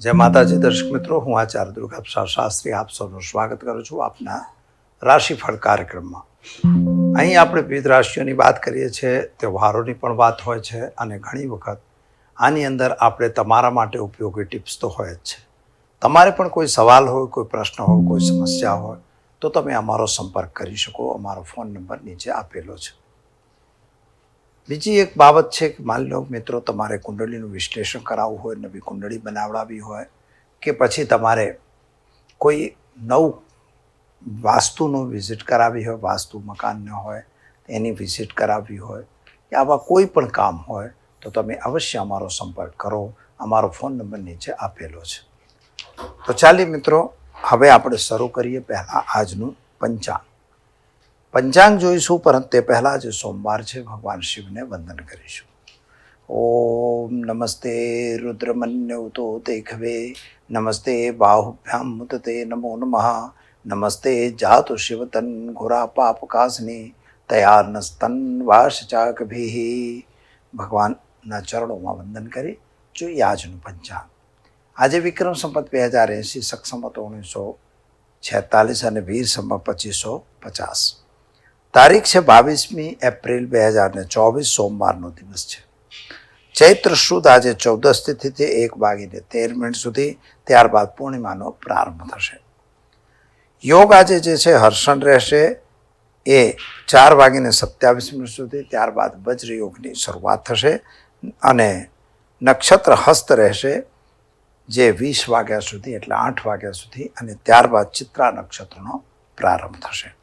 જય માતાજી, દર્શક મિત્રો, હું આચાર્ય દુર્ગા શાસ્ત્રી, આપ સૌનું સ્વાગત કરું છું આપના રાશિફળ કાર્યક્રમમાં. અહીં આપણે વિવિધ રાશિઓની વાત કરીએ છીએ, તહેવારોની પણ વાત હોય છે અને ઘણી વખત આની અંદર આપણે તમારા માટે ઉપયોગી ટિપ્સ તો હોય જ છે. તમારે પણ કોઈ સવાલ હોય, કોઈ પ્રશ્ન હોય, કોઈ સમસ્યા હોય, તો તમે અમારો સંપર્ક કરી શકો. અમારો ફોન નંબર નીચે આપેલો છે. બીજી એક બાબત છે કે માની લો મિત્રો તમારે કુંડળીનું વિશ્લેષણ કરાવવું હોય, નવી કુંડળી બનાવડાવી હોય કે પછી તમારે કોઈ નવું વાસ્તુનું વિઝિટ કરાવવી હોય, વાસ્તુ મકાનને હોય, એની વિઝિટ કરાવવી હોય કે આવા કોઈ પણ કામ હોય, તો તમે અવશ્ય અમારો સંપર્ક કરો. અમારો ફોન નંબર નીચે આપેલો છે. તો ચાલી મિત્રો, હવે આપણે શરૂ કરીએ પહેલાં આજનું પંચાંગ. પંચાંગ જોઈશું, પરંતુ તે પહેલાં જે સોમવાર છે. ભગવાન શિવને વંદન કરીશું. ઓમ નમસ્તે રુદ્રમન્યુતો દેખવે. નમસ્તે બાહુભ્યામ મુદતે નમો નમઃ. નમસ્તે જાતુ શિવતન ઘોરા પાપકાસની તયાનસ્તન વાશચાકભિઃ ભગવાનના ચરણોમાં વંદન કરી જોઈએ આજનું પંચાંગ. આજે વિક્રમ સંપત બે હજાર એંસી સક્ષમત ઓગણીસો છેતાલીસ અને વીર સંપત પચીસો પચાસ. તારીખ છે બાવીસમી એપ્રિલ બે હજાર ચોવીસ સોમવારનો દિવસ છે. ચૈત્ર સુદ આજે ચૌદસ તિથિથી એક વાગીને તેર મિનિટ સુધી ત્યારબાદ પૂર્ણિમાનો પ્રારંભ થશે. યોગ આજે જે છે હર્ષણ રહેશે, એ ચાર વાગીને સત્યાવીસ મિનિટ સુધી, ત્યારબાદ વજ્ર યોગની શરૂઆત થશે અને નક્ષત્ર હસ્ત રહેશે જે વીસ વાગ્યા સુધી એટલે આઠ વાગ્યા સુધી અને ત્યારબાદ ચિત્રા નક્ષત્રનો પ્રારંભ થશે.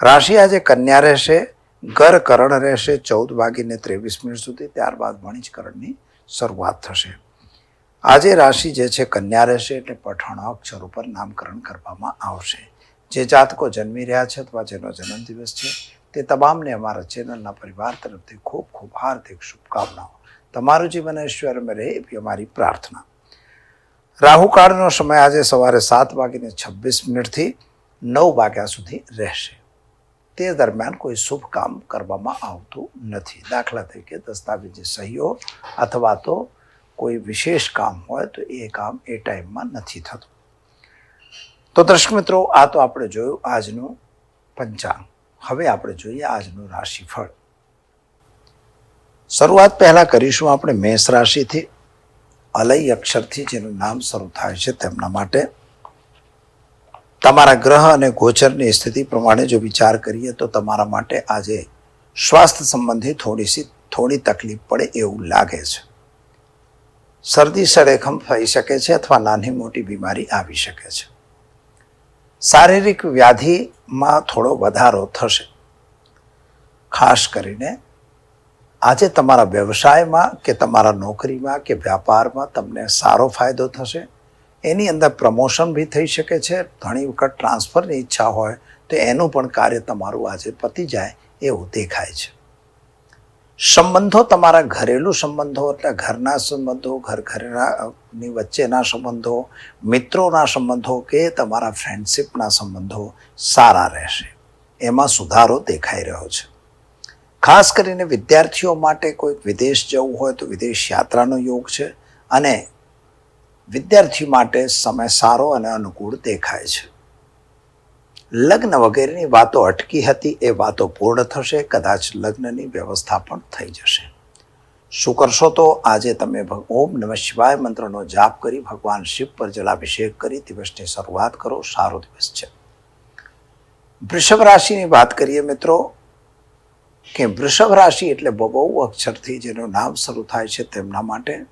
રાશિ આજે કન્યા રહેશે ગર કરણ રહેશે, ચૌદ વાગીને ત્રેવીસ મિનિટ સુધી, ત્યારબાદ વણિજકરણની શરૂઆત થશે. આજે રાશિ જે છે કન્યા રહેશે, એટલે પઠાણ અક્ષર ઉપર નામકરણ કરવામાં આવશે. જે જાતકો જન્મી રહ્યા છે અથવા જેનો જન્મદિવસ છે, તે તમામને અમારા ચેનલના પરિવાર તરફથી ખૂબ ખૂબ હાર્દિક શુભકામનાઓ. તમારું જીવન ઐશ્વર્યમાં રહે એવી અમારી પ્રાર્થના. રાહુકાળનો સમય આજે સવારે સાત વાગીને છવ્વીસ મિનિટથી નવ વાગ્યા સુધી રહેશે. તે દરમિયાન કોઈ શુભ કામ કરવામાં આવતું નથી. દાખલા તરીકે દસ્તાવેજી સહીઓ અથવા તો કોઈ વિશેષ કામ હોય તો એ કામ એ ટાઈમમાં નથી થતું. તો દર્શક મિત્રો, આ તો આપણે જોયું આજનું પંચાંગ. હવે આપણે જોઈએ આજનું રાશિફળ. શરૂઆત પહેલાં કરીશું આપણે મેષ રાશિથી અલય અક્ષરથી જેનું નામ શરૂ થાય છે તેમના માટે. તમારા ગ્રહ અને ગોચરની સ્થિતિ પ્રમાણે જો વિચાર કરીએ તો તમારા માટે આજે સ્વાસ્થ્ય સંબંધી થોડી સી, થોડી તકલીફ પડે એવું લાગે છે. શરદી સળેખમ થઈ શકે છે અથવા નાની મોટી બીમારી આવી શકે છે. શારીરિક વ્યાધિમાં થોડો વધારો થશે. ખાસ કરીને આજે તમારા વ્યવસાયમાં કે તમારા નોકરીમાં કે વ્યાપારમાં તમને સારો ફાયદો થશે. એની અંદર પ્રમોશન બી થઈ શકે છે, ઘણી વખત ટ્રાન્સફરની ઈચ્છા હોય, તો એનું પણ કાર્ય તમારું આજે પતી જાય એવું દેખાય છે. સંબંધો તમારા ઘરેલું સંબંધો, એટલે ઘરના સંબંધો, ઘર ઘરેની વચ્ચેના સંબંધો, મિત્રોના સંબંધો કે તમારા ફ્રેન્ડશિપના સંબંધો સારા રહેશે. એમાં સુધારો દેખાઈ રહ્યો છે. ખાસ કરીને વિદ્યાર્થીઓ માટે કોઈક વિદેશ જવું હોય તો વિદેશ યાત્રાનો યોગ છે અને વિદ્યાર્થી માટે સમય સારો અને અનુકૂળ દેખાય છે. લગ્ન વગેરેની વાતો અટકી હતી, એ વાતો પૂર્ણ થશે, કદાચ લગ્નની વ્યવસ્થા પણ થઈ જશે. શું કરશો તો? આજે તમે ઓમ નમઃ શિવાય મંત્રનો જાપ કરી ભગવાન શિવ પર જલાભિષેક કરી દિવસની શરૂઆત કરો. સારો દિવસ છે. વૃષભ રાશિની વાત કરીએ મિત્રો, કે વૃષભ રાશિ એટલે બહુ અક્ષરથી જેનું નામ શરૂ થાય છે તેમના માટે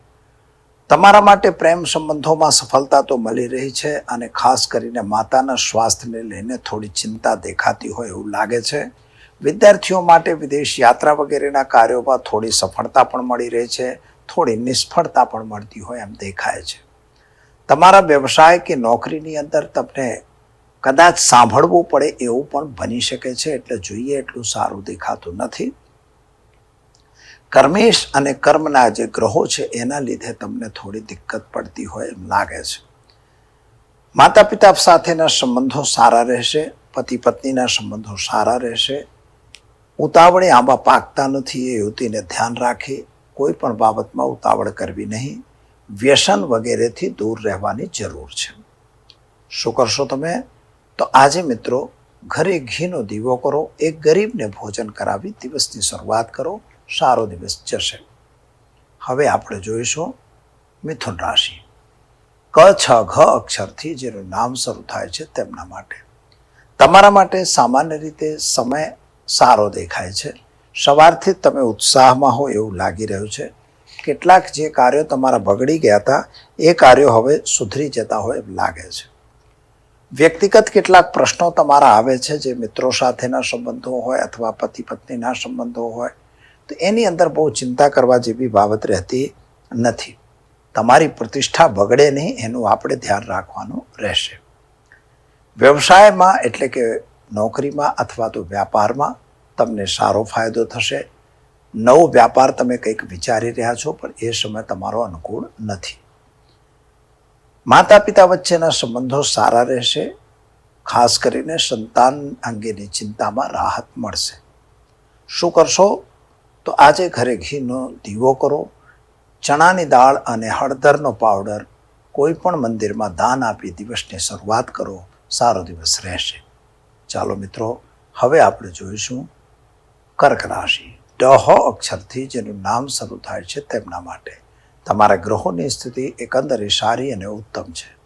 તમારા માટે પ્રેમ સંબંધોમાં સફળતા તો મળી રહી છે અને ખાસ કરીને માતાના સ્વાસ્થ્યને લઈને થોડી ચિંતા દેખાતી હોય એવું લાગે છે. વિદ્યાર્થીઓ માટે વિદેશ યાત્રા વગેરેના કાર્યોમાં થોડી સફળતા પણ મળી રહી છે, થોડી નિષ્ફળતા પણ મળતી હોય એમ દેખાય છે. તમારા વ્યવસાય કે નોકરીની અંદર તમને કદાચ સાંભળવું પડે એવું પણ બની શકે છે, એટલે જોઈએ એટલું સારું દેખાતું નથી. કર્મેશ અને કર્મના જે ગ્રહો છે, એના લીધે તમને થોડી દિક્કત પડતી હોય એમ લાગે છે. માતા પિતા સાથેના સંબંધો સારા રહેશે, પતિ પત્નીના સંબંધો સારા રહેશે. ઉતાવળે આંબા પાકતા નથી એ યુવતીને ધ્યાન રાખી, કોઈ પણ બાબતમાં ઉતાવળ કરવી નહીં. વ્યસન વગેરેથી દૂર રહેવાની જરૂર છે. શું કરશો તમે? તો આજે મિત્રો, ઘરે ઘીનો દીવો કરો, એક ગરીબને ભોજન કરાવી દિવસની શરૂઆત કરો. સારો દિવસ જશે. હવે આપણે જોઈશું મિથુન રાશિ. ક, છ, ઘ અક્ષરથી જેનું નામ શરૂ થાય છે તેમના માટે. તમારા માટે સામાન્ય રીતે સમય સારો દેખાય છે. સવારથી તમે ઉત્સાહમાં હો એવું લાગી રહ્યું છે. કેટલાક જે કાર્યો તમારા બગડી ગયા હતા, એ કાર્યો હવે સુધરી જતા હોય એમ લાગે છે. વ્યક્તિગત કેટલાક પ્રશ્નો તમારા આવે છે, જે મિત્રો સાથેના સંબંધો હોય અથવા પતિ પત્નીના સંબંધો હોય. તો એની અંદર બહુ ચિંતા કરવા જેવી બાબત રહેતી નથી. તમારી પ્રતિષ્ઠા બગડે નહીં, એનું આપણે ધ્યાન રાખવાનું રહેશે. વ્યવસાયમાં એટલે કે નોકરીમાં અથવા તો વ્યાપારમાં તમને સારો ફાયદો થશે. નવો વ્યાપાર તમે કંઈક વિચારી રહ્યા છો, પણ એ સમય તમારો અનુકૂળ નથી. માતા પિતા વચ્ચેના સંબંધો સારા રહેશે, ખાસ કરીને સંતાન અંગેની ચિંતામાં રાહત મળશે. શું કરશો? તો આજે ઘરે ઘીનો દીવો કરો, ચણાની દાળ અને હળદરનો પાવડર કોઈ પણ મંદિરમાં દાન આપી દિવસની શરૂઆત કરો. સારો દિવસ રહેશે. ચાલો મિત્રો, હવે આપણે જોઈશું કર્ક રાશિ. ડહ અક્ષરથી જેનું નામ શરૂ થાય છે તેમના માટે. તમારા ગ્રહોની સ્થિતિ એકંદરે સારી અને ઉત્તમ છે.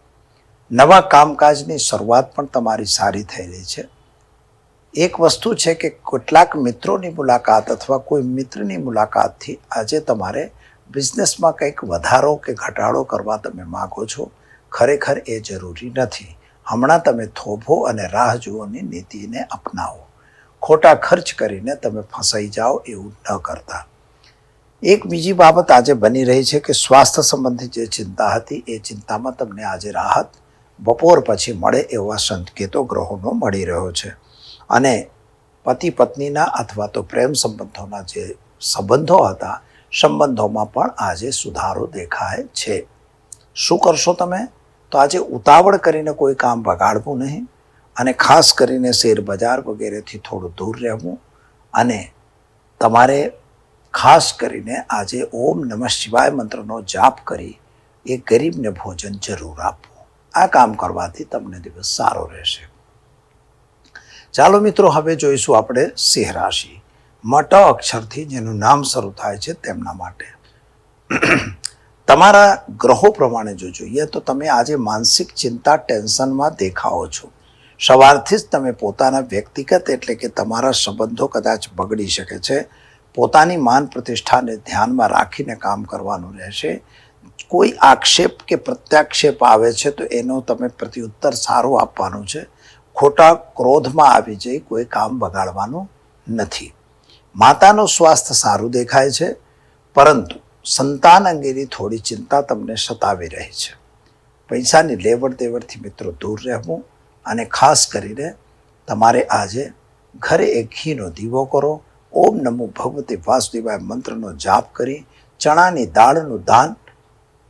નવા કામકાજની શરૂઆત પણ તમારી સારી થઈ રહી છે. એક વસ્તુ છે કે કેટલાક મિત્રોની મુલાકાત અથવા કોઈ મિત્રની મુલાકાતથી આજે તમારે બિઝનેસમાં કંઈક વધારો કે ઘટાડો કરવા તમે માગો છો, ખરેખર એ જરૂરી નથી. હમણાં તમે થોભો અને રાહ જુઓની નીતિને અપનાવો. ખોટા ખર્ચ કરીને તમે ફસાઈ જાઓ એવું ન કરતા. એક બીજી બાબત આજે બની રહી છે કે સ્વાસ્થ્ય સંબંધી જે ચિંતા હતી એ ચિંતામાં તમને આજે રાહત બપોર પછી મળે એવા સંકેતો ગ્રહોનો મળી રહ્યો છે. અને પતિ પત્નીના અથવા તો પ્રેમ સંબંધોના જે સંબંધો હતા, સંબંધોમાં પણ આજે સુધારો દેખાય છે. શું કરશો તમે? તો આજે ઉતાવળ કરીને કોઈ કામ બગાડવું નહીં અને ખાસ કરીને શેર બજાર વગેરેથી થોડું દૂર રહેવું અને તમારે ખાસ કરીને આજે ઓમ નમઃ શિવાય મંત્રનો જાપ કરી એ ગરીબને ભોજન જરૂર આપવું. આ કામ કરવાથી તમને દિવસ સારો રહેશે. ચાલો મિત્રો, હવે જોઈશું આપણે સિંહ રાશિ. મટ અક્ષરથી જેનું નામ શરૂ થાય છે તેમના માટે. તમારા ગ્રહો પ્રમાણે જો જોઈએ તો તમે આજે માનસિક ચિંતા, ટેન્શનમાં દેખાઓ છો. સવારથી જ તમે પોતાના વ્યક્તિગત એટલે કે તમારા સંબંધો કદાચ બગડી શકે છે. પોતાની માન પ્રતિષ્ઠાને ધ્યાનમાં રાખીને કામ કરવાનું રહેશે. કોઈ આક્ષેપ કે પ્રત્યાક્ષેપ આવે છે તો એનો તમે પ્રત્યુત્તર સારો આપવાનું છે. ખોટા ક્રોધમાં આવી જઈ કોઈ કામ બગાડવાનું નથી. માતાનું સ્વાસ્થ્ય સારું દેખાય છે, પરંતુ સંતાન અંગેની થોડી ચિંતા તમને સતાવી રહી છે. પૈસાની લેવડ દેવડથી મિત્રો દૂર રહેવું અને ખાસ કરીને તમારે આજે ઘરે એક ઘીનો દીવો કરો, ઓમ નમો ભગવતી વાસુદેવાય મંત્રનો જાપ કરી, ચણાની દાળનું દાન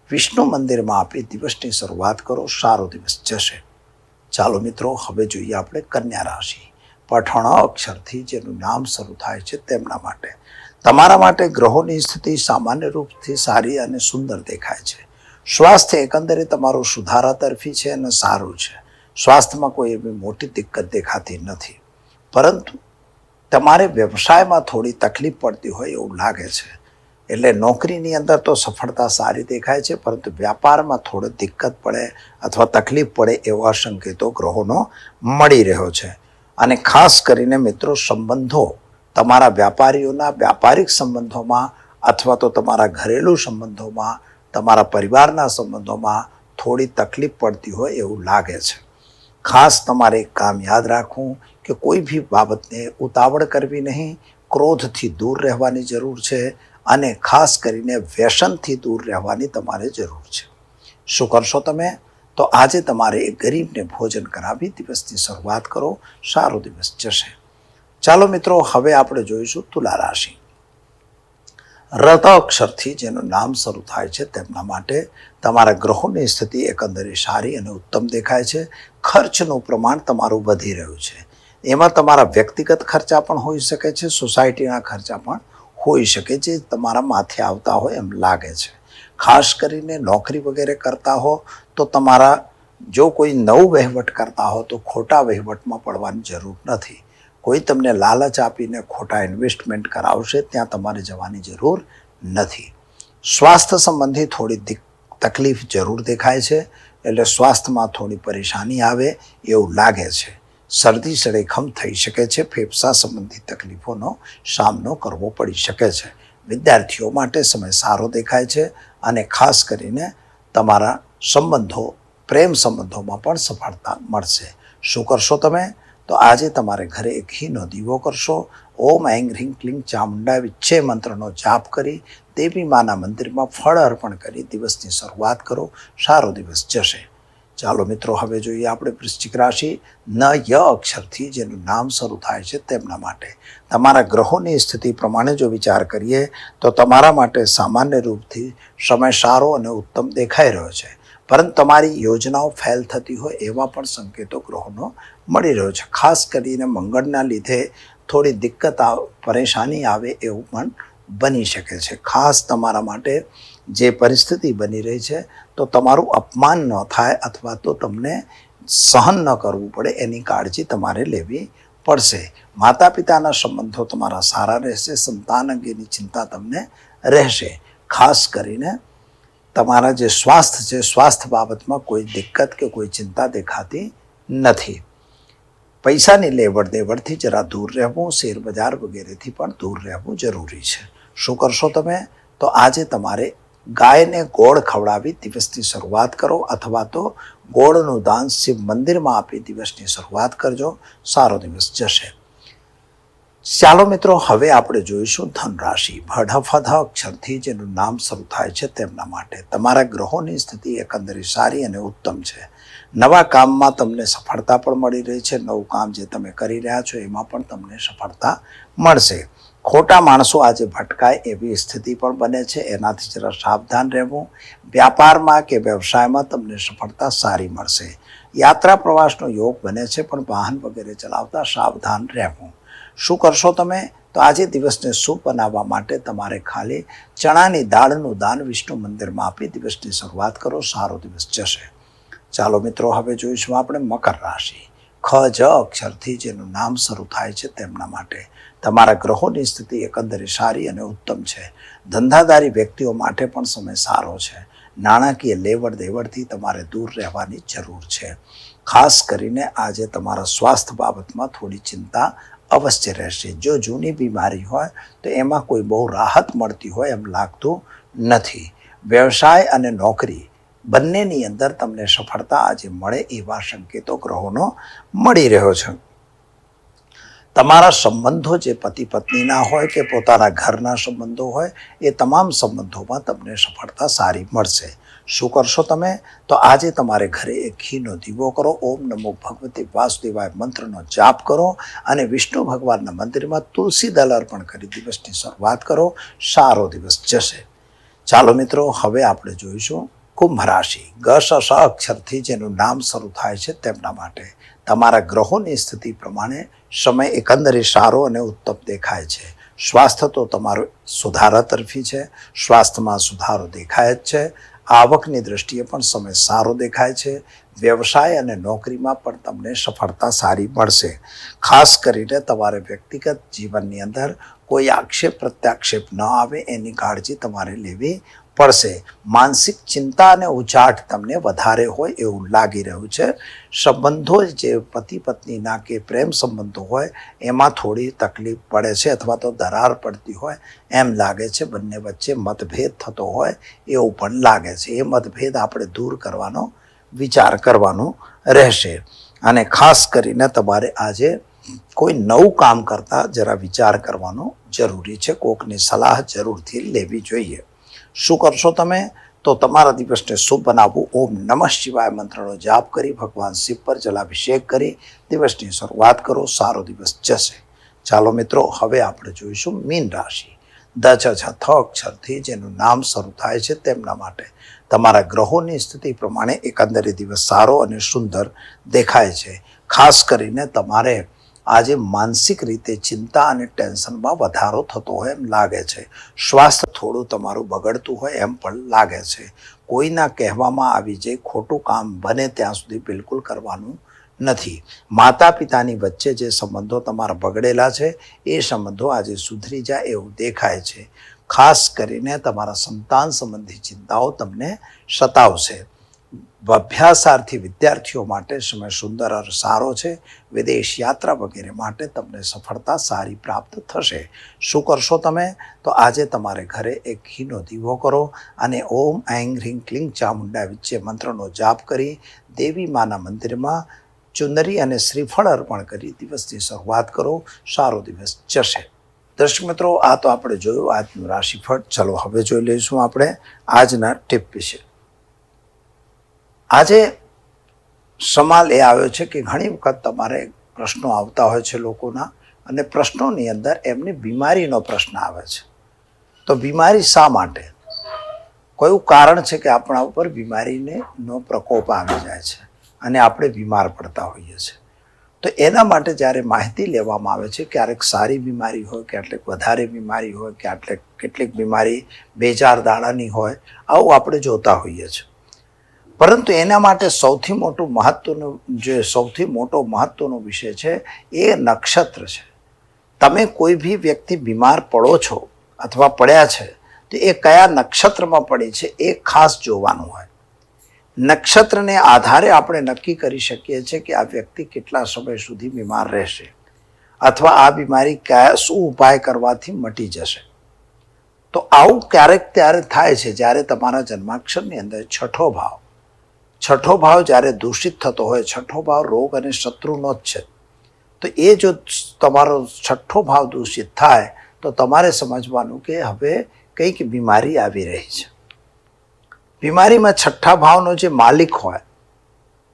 વિષ્ણુ મંદિરમાં આપી દિવસની શરૂઆત કરો, સારો દિવસ જશે. ચાલો મિત્રો, હવે જોઈએ આપણે કન્યા રાશિ. પઠણ અક્ષરથી જેનું નામ શરૂ થાય છે તેમના માટે. તમારા માટે ગ્રહોની સ્થિતિ સામાન્ય રૂપથી સારી અને સુંદર દેખાય છે. સ્વાસ્થ્ય એકંદરે તમારું સુધારા તરફી છે અને સારું છે. સ્વાસ્થ્યમાં કોઈ એવી મોટી દિક્કત દેખાતી નથી. પરંતુ તમારે વ્યવસાયમાં થોડી તકલીફ પડતી હોય એવું લાગે છે. એટલે નોકરીની અંદર તો સફળતા સારી દેખાય છે, પરંતુ વ્યાપારમાં થોડો દિક્કત પડે અથવા તકલીફ પડે એવા સંકેતો ગ્રહોનો મળી રહ્યો છે. અને ખાસ કરીને મિત્રો, સંબંધો તમારા વ્યાપારીઓના વ્યાપારિક સંબંધોમાં અથવા તો તમારા ઘરેલું સંબંધોમાં, તમારા પરિવારના સંબંધોમાં થોડી તકલીફ પડતી હોય એવું લાગે છે. ખાસ તમારે એક કામ યાદ રાખવું કે કોઈ બી બાબતને ઉતાવળ કરવી નહીં, ક્રોધથી દૂર રહેવાની જરૂર છે અને ખાસ કરીને વ્યસનથી દૂર રહેવાની તમારે જરૂર છે. શું કરશો તમે? તો આજે તમારે એક ગરીબને ભોજન કરાવી, દિવસની શરૂઆત કરો, સારો દિવસ જશે. ચાલો મિત્રો, હવે આપણે જોઈશું તુલા રાશિ. રત અક્ષરથી જેનું નામ શરૂ થાય છે તેમના માટે તમારા ગ્રહોની સ્થિતિ એકંદરે સારી અને ઉત્તમ દેખાય છે. ખર્ચનું પ્રમાણ તમારું વધી રહ્યું છે. એમાં તમારા વ્યક્તિગત ખર્ચા પણ હોઈ શકે છે, સોસાયટીના ખર્ચા પણ હોઈ શકે જે તમારા માથે આવતા હોય એમ લાગે છે. ખાસ કરીને નોકરી વગેરે કરતા હો, તો તમારા જો કોઈ નવું વહીવટ કરતા હો, તો ખોટા વહીવટમાં પડવાની જરૂર નથી. કોઈ તમને લાલચ આપીને ખોટા ઇન્વેસ્ટમેન્ટ કરાવશે, ત્યાં તમારે જવાની જરૂર નથી. સ્વાસ્થ્ય સંબંધી થોડી તકલીફ જરૂર દેખાય છે, એટલે સ્વાસ્થ્યમાં થોડી પરેશાની આવે એવું લાગે છે. શરદી સળેખમ થઈ શકે છે. ફેફસા સંબંધી તકલીફોનો સામનો કરવો પડી શકે છે. વિદ્યાર્થીઓ માટે સમય સારો દેખાય છે અને ખાસ કરીને તમારા સંબંધો, પ્રેમ સંબંધોમાં પણ સફળતા મળશે. શું કરશો તમે? તો આજે તમારે ઘરે એક ઘીનો દીવો કરશો. ઓમ એંગ હ્રીં ક્લિંગ ચામુંડા વિચ્છે મંત્રનો જાપ કરી દેવી માના મંદિરમાં ફળ અર્પણ કરી દિવસની શરૂઆત કરો. સારો દિવસ જશે. ચાલો મિત્રો, હવે જોઈએ આપણે વૃશ્ચિક રાશિ. ન ય અક્ષરથી જેનું નામ શરૂ થાય છે તેમના માટે. તમારા ગ્રહોની સ્થિતિ પ્રમાણે જો વિચાર કરીએ, તો તમારા માટે સામાન્ય રૂપથી સમય સારો અને ઉત્તમ દેખાઈ રહ્યો છે. પરંતુ તમારી યોજનાઓ ફેલ થતી હોય એવા પણ સંકેતો ગ્રહોનો મળી રહ્યો છે. ખાસ કરીને મંગળના લીધે થોડી દિક્કત પરેશાની આવે એવું પણ બની શકે છે. ખાસ તમારા માટે જે પરિસ્થિતિ બની રહી છે, તો તમારું અપમાન ન થાય અથવા તો તમને સહન ન કરવું પડે, એની કાળજી તમારે લેવી પડશે. માતા પિતાના સંબંધો તમારા સારા રહેશે, સંતાન અંગેની ચિંતા તમને રહેશે. ખાસ કરીને તમારા જે સ્વાસ્થ્ય છે, સ્વાસ્થ્ય બાબતમાં કોઈ દિક્કત કે કોઈ ચિંતા દેખાતી નથી. પૈસાની લેવડ દેવડથી જરા દૂર રહેવું શેર બજાર વગેરેથી પણ દૂર રહેવું જરૂરી છે. શું કરશો તમે? તો આજે તમારે ગાયને ગોળ ખવડાવી દિવસની શરૂઆત કરો અથવા તો ગોળનું દાન શિવ મંદિરમાં આપી દિવસની શરૂઆત કરજો. સારો દિવસ જશે. ચાલો મિત્રો, હવે આપણે જોઈશું ધનરાશિ. ભડફધ અક્ષરથી જેનું નામ શરૂ થાય છે તેમના માટે. તમારા ગ્રહોની સ્થિતિ એકંદરે સારી અને ઉત્તમ છે. નવા કામમાં તમને સફળતા પણ મળી રહી છે. નવું કામ જે તમે કરી રહ્યા છો એમાં પણ તમને સફળતા મળશે. ખોટા માણસો આજે ભટકાય એવી સ્થિતિ પણ બને છે. એનાથી જરા સાવધાન રહેવું. વ્યાપારમાં કે વ્યવસાયમાં તમને સફળતા સારી મળશે. યાત્રા પ્રવાસનો યોગ બને છે, પણ વાહન વગેરે ચલાવતા સાવધાન રહેવું. શું કરશો તમે? તો આજે દિવસને શુભ બનાવવા માટે તમારે ખાલી ચણાની દાળનું દાન વિષ્ણુ મંદિરમાં આપી દિવસની શરૂઆત કરો, સારો દિવસ જશે. ચાલો મિત્રો, હવે જોઈશું આપણે મકર રાશિ. ખ, જ અક્ષરથી જેનું નામ શરૂ થાય છે તેમના માટે. તમારા ગ્રહોની સ્થિતિ એકંદરે સારી અને ઉત્તમ છે. ધંધાદારી વ્યક્તિઓ માટે પણ સમય સારો છે. નાણાકીય લેવડ દેવડથી તમારે દૂર રહેવાની જરૂર છે. ખાસ કરીને આજે તમારા સ્વાસ્થ્ય બાબતમાં થોડી ચિંતા અવશ્ય રહેશે. જો જૂની બીમારી હોય, તો એમાં કોઈ બહુ રાહત મળતી હોય એમ લાગતું નથી. વ્યવસાય અને નોકરી બંનેની અંદર તમને સફળતા આજે મળે એવા સંકેતો ગ્રહોનો મળી રહ્યો છે. તમારા સંબંધો જે પતિ પત્નીના હોય કે પોતાના ઘરના સંબંધો હોય, એ તમામ સંબંધોમાં તમને સફળતા સારી મળશે. શું કરશો તમે? તો આજે તમારે ઘરે એક ઘીનો દીવો કરો. ઓમ નમો ભગવતી વાસુદેવાય મંત્રનો જાપ કરો અને વિષ્ણુ ભગવાનના મંદિરમાં તુલસી દલ અર્પણ કરી દિવસની શરૂઆત કરો. સારો દિવસ જશે. ચાલો મિત્રો, હવે આપણે જોઈશું કુંભ રાશિ. ગ સ અક્ષરથી જેનું નામ શરૂ થાય છે તેમના માટે તમારા ગ્રહોની સ્થિતિ પ્રમાણે સમય એકંદરે સારો અને ઉત્તમ દેખાય છે. સ્વાસ્થ્ય તો તમારું સુધારા તરફી છે. સ્વાસ્થ્યમાં સુધારો દેખાય જ છે. આવકની દ્રષ્ટિએ પણ સમય સારો દેખાય છે. વ્યવસાય અને નોકરીમાં પણ તમને સફળતા સારી મળશે. ખાસ કરીને તમારે વ્યક્તિગત જીવનની અંદર કોઈ આક્ષેપ પ્રત્યાક્ષેપ ન આવે, એની કાળજી તમારે લેવી પડશે. માનસિક ચિંતા અને ઉચાટ તમને વધારે હોય એવું લાગી રહ્યું છે. સંબંધો જે પતિ પત્નીના કે પ્રેમ સંબંધો હોય, એમાં થોડી તકલીફ પડે છે અથવા તો દરાર પડતી હોય, એમ લાગે છે. બંને વચ્ચે મતભેદ થતો હોય એવું પણ લાગે છે. એ મતભેદ આપણે દૂર કરવાનો વિચાર કરવાનો રહેશે. અને ખાસ કરીને તમારે આજે કોઈ નવું કામ કરતાં જરા વિચાર કરવાનો જરૂરી છે. કોકની સલાહ જરૂરથી લેવી જોઈએ. શું કરશો તમે? તો તમારા દિવસને શુભ બનાવવું ઓમ નમઃ શિવાય. મંત્રનો જાપ કરી, ભગવાન શિવ પર જલાભિષેક કરી, દિવસની શરૂઆત કરો. સારો દિવસ જશે. ચાલો મિત્રો, હવે આપણે જોઈશું મીન રાશિ. દ છ છ થ અક્ષરથી જેનું નામ શરૂ થાય છે તેમના માટે. તમારા ગ્રહોની સ્થિતિ પ્રમાણે એકંદરે દિવસ સારો અને સુંદર દેખાય છે. ખાસ કરીને તમારે આજે માનસિક રીતે ચિંતા અને ટેન્શનમાં વધારો થતો હોય એમ લાગે છે. સ્વાસ્થ્ય થોડું તમારું બગડતું હોય એમ પણ લાગે છે. કોઈના કહેવામાં આવી જે ખોટું કામ બને ત્યાં સુધી બિલકુલ કરવાનું નથી. માતા પિતાની વચ્ચે જે સંબંધો તમારા બગડેલા છે, એ સંબંધો આજે સુધરી જાય એવું દેખાય છે. ખાસ કરીને તમારા સંતાન સંબંધી ચિંતાઓ તમને સતાવશે. અભ્યાસાર્થી વિદ્યાર્થીઓ માટે સમય સુંદર સારો છે. વિદેશ યાત્રા વગેરે માટે તમને સફળતા સારી પ્રાપ્ત થશે. શું કરશો તમે? તો આજે તમારે ઘરે એક ઘીનો દીવો કરો અને ઓમ એંગ હ્રીં ક્લિંગ ચામુંડા વિચ્ચે મંત્રનો જાપ કરી દેવી માના મંદિરમાં ચુંદરી અને શ્રીફળ અર્પણ કરી દિવસની શરૂઆત કરો. સારો દિવસ જશે. દર્શક મિત્રો, આ તો આપણે જોયું. આજનું રાશિફળ. ચલો, હવે જોઈ લઈશું આપણે આજના ટીપ વિશે. આજે સમાલ એ આવ્યો છે કે ઘણી વખત તમારે પ્રશ્નો આવતા હોય છે લોકોના અને પ્રશ્નોની અંદર એમની બીમારીનો પ્રશ્ન આવે છે. તો બીમારી શા માટે? કયું કારણ છે કે આપણા ઉપર બીમારીને પ્રકોપ આવી જાય છે અને આપણે બીમાર પડતા હોઈએ છીએ તો એના માટે જ્યારે માહિતી લેવામાં આવે છે ક્યારેક સારી બીમારી હોય, ક્યારેક વધારે બીમારી હોય, ક્યારેક કેટલીક બીમારી બે ચાર દાડાની હોય, આવું આપણે જોતા હોઈએ છીએ પરંતુ એના માટે સૌથી મોટું મહત્વનું, જે સૌથી મોટો મહત્વનો વિષય છે, એ નક્ષત્ર છે. તમે કોઈ બી વ્યક્તિ બીમાર પડો છો અથવા પડ્યા છે, તો એ કયા નક્ષત્રમાં પડી છે એ ખાસ જોવાનું હોય. નક્ષત્રને આધારે આપણે નક્કી કરી શકીએ છીએ કે આ વ્યક્તિ કેટલા સમય સુધી બીમાર રહેશે અથવા આ બીમારી કયા, શું ઉપાય કરવાથી મટી જશે. તો આવું ક્યારેક ત્યારે થાય છે જ્યારે તમારા જન્માક્ષરની અંદર છઠ્ઠો ભાવ છઠ્ઠો ભાવ જ્યારે દૂષિત થતો હોય, છઠ્ઠો ભાવ રોગ અને શત્રુનો જ છે. તો એ જો તમારો છઠ્ઠો ભાવ દૂષિત થાય, તો તમારે સમજવાનું કે હવે કંઈક બીમારી આવી રહી છે. બીમારીમાં છઠ્ઠા ભાવનો જે માલિક હોય,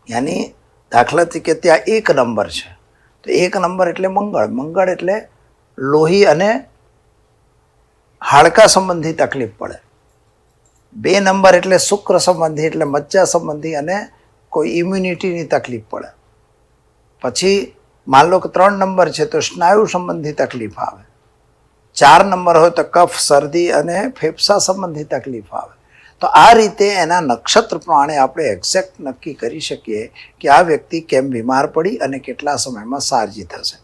યાની દાખલા તરીકે ત્યાં એક નંબર છે. તો એક નંબર એટલે મંગળ. મંગળ એટલે લોહી અને હાડકા સંબંધી તકલીફ પડે. બે નંબર એટલે શુક્ર સંબંધી એટલે મજ્જા સંબંધી અને કોઈ ઇમ્યુનિટીની તકલીફ પડે. પછી માન લો કે ત્રણ નંબર છે તો સ્નાયુ સંબંધી તકલીફ આવે. ચાર નંબર હોય તો કફ, શરદી અને ફેફસા સંબંધી તકલીફ આવે. તો આ રીતે એના નક્ષત્ર પ્રમાણે આપણે એક્ઝેક્ટ નક્કી કરી શકીએ કે આ વ્યક્તિ કેમ બીમાર પડી અને કેટલા સમયમાં સારજી થશે.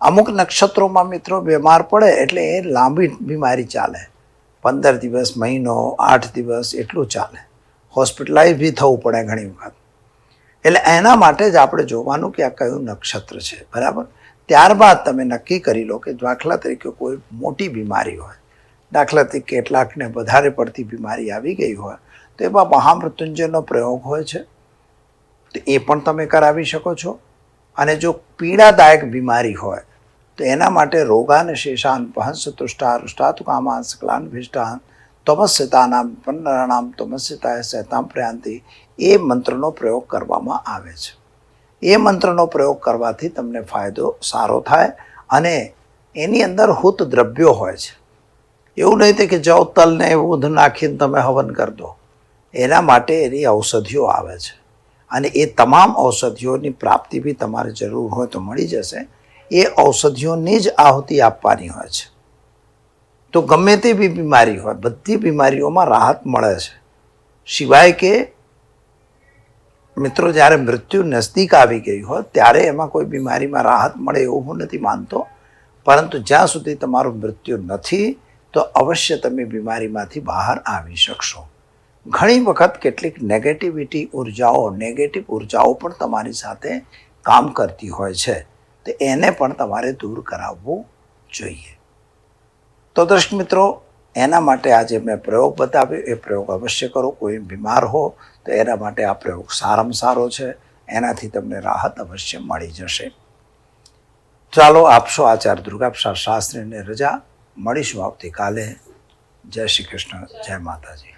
અમુક નક્ષત્રોમાં મિત્રો બીમાર પડે એટલે એ લાંબી બીમારી ચાલે. પંદર દિવસ, મહિનો, આઠ દિવસ એટલું ચાલે. હોસ્પિટલાઇઝ બી થવું પડે ઘણી વખત. એટલે એના માટે જ આપણે જોવાનું કે આ કયું નક્ષત્ર છે, બરાબર? ત્યારબાદ તમે નક્કી કરી લો કે દાખલા તરીકે કોઈ મોટી બીમારી હોય, દાખલા તરીકે કેટલાકને વધારે પડતી બીમારી આવી ગઈ હોય, તો એમાં મહામૃત્યુંજયનો પ્રયોગ હોય છે. તો એ પણ તમે કરાવી શકો છો. અને જો પીડાદાયક બીમારી હોય તો એના માટે રોગાન શેષાન પહંસ તુષ્ટા રુષ્ટાતુ કામાન સકલાન ભિષ્ટાન તમસ્યતાનામ પન્નરાણામ તમસ્યતાય સહેતામ પ્રયાંતિ એ મંત્રનો પ્રયોગ કરવામાં આવે છે. એ મંત્રનો પ્રયોગ કરવાથી તમને ફાયદો સારો થાય અને એની અંદર હુત દ્રવ્યો હોય છે. એવું નહીં કે જવ તલને ઉધ નાખીને તમે હવન કરી દો. એના માટે એની ઔષધિઓ આવે છે. અને એ તમામ ઔષધિઓની પ્રાપ્તિ બી તમારે જરૂર હોય તો મળી જશે. એ ઔષધિઓની જ આહુતિ આપવાની હોય છે. તો ગમે તે બી બીમારી હોય, બધી બીમારીઓમાં રાહત મળે છે. સિવાય કે મિત્રો જ્યારે મૃત્યુ નજદીક આવી ગઈ હોય, ત્યારે એમાં કોઈ બીમારીમાં રાહત મળે એવું હું નથી માનતો. પરંતુ જ્યાં સુધી તમારું મૃત્યુ નથી, તો અવશ્ય તમે બીમારીમાંથી બહાર આવી શકશો. ઘણી વખત કેટલીક નેગેટિવિટી ઉર્જાઓ નેગેટિવ ઉર્જાઓ પણ તમારી સાથે કામ કરતી હોય છે. તો એને પણ તમારે દૂર કરાવવું જોઈએ. તો દર્શક મિત્રો, એના માટે આજે મેં પ્રયોગ બતાવ્યો. એ પ્રયોગ અવશ્ય કરો. કોઈ બીમાર હો તો એના માટે આ પ્રયોગ સારામાં સારો છે. એનાથી તમને રાહત અવશ્ય મળી જશે. ચાલો આપશો આચાર્ય દુર્ગાપ્રસાદ શાસ્ત્રીને રજા. મળીશું આવતીકાલે. જય શ્રી કૃષ્ણ. જય માતાજી.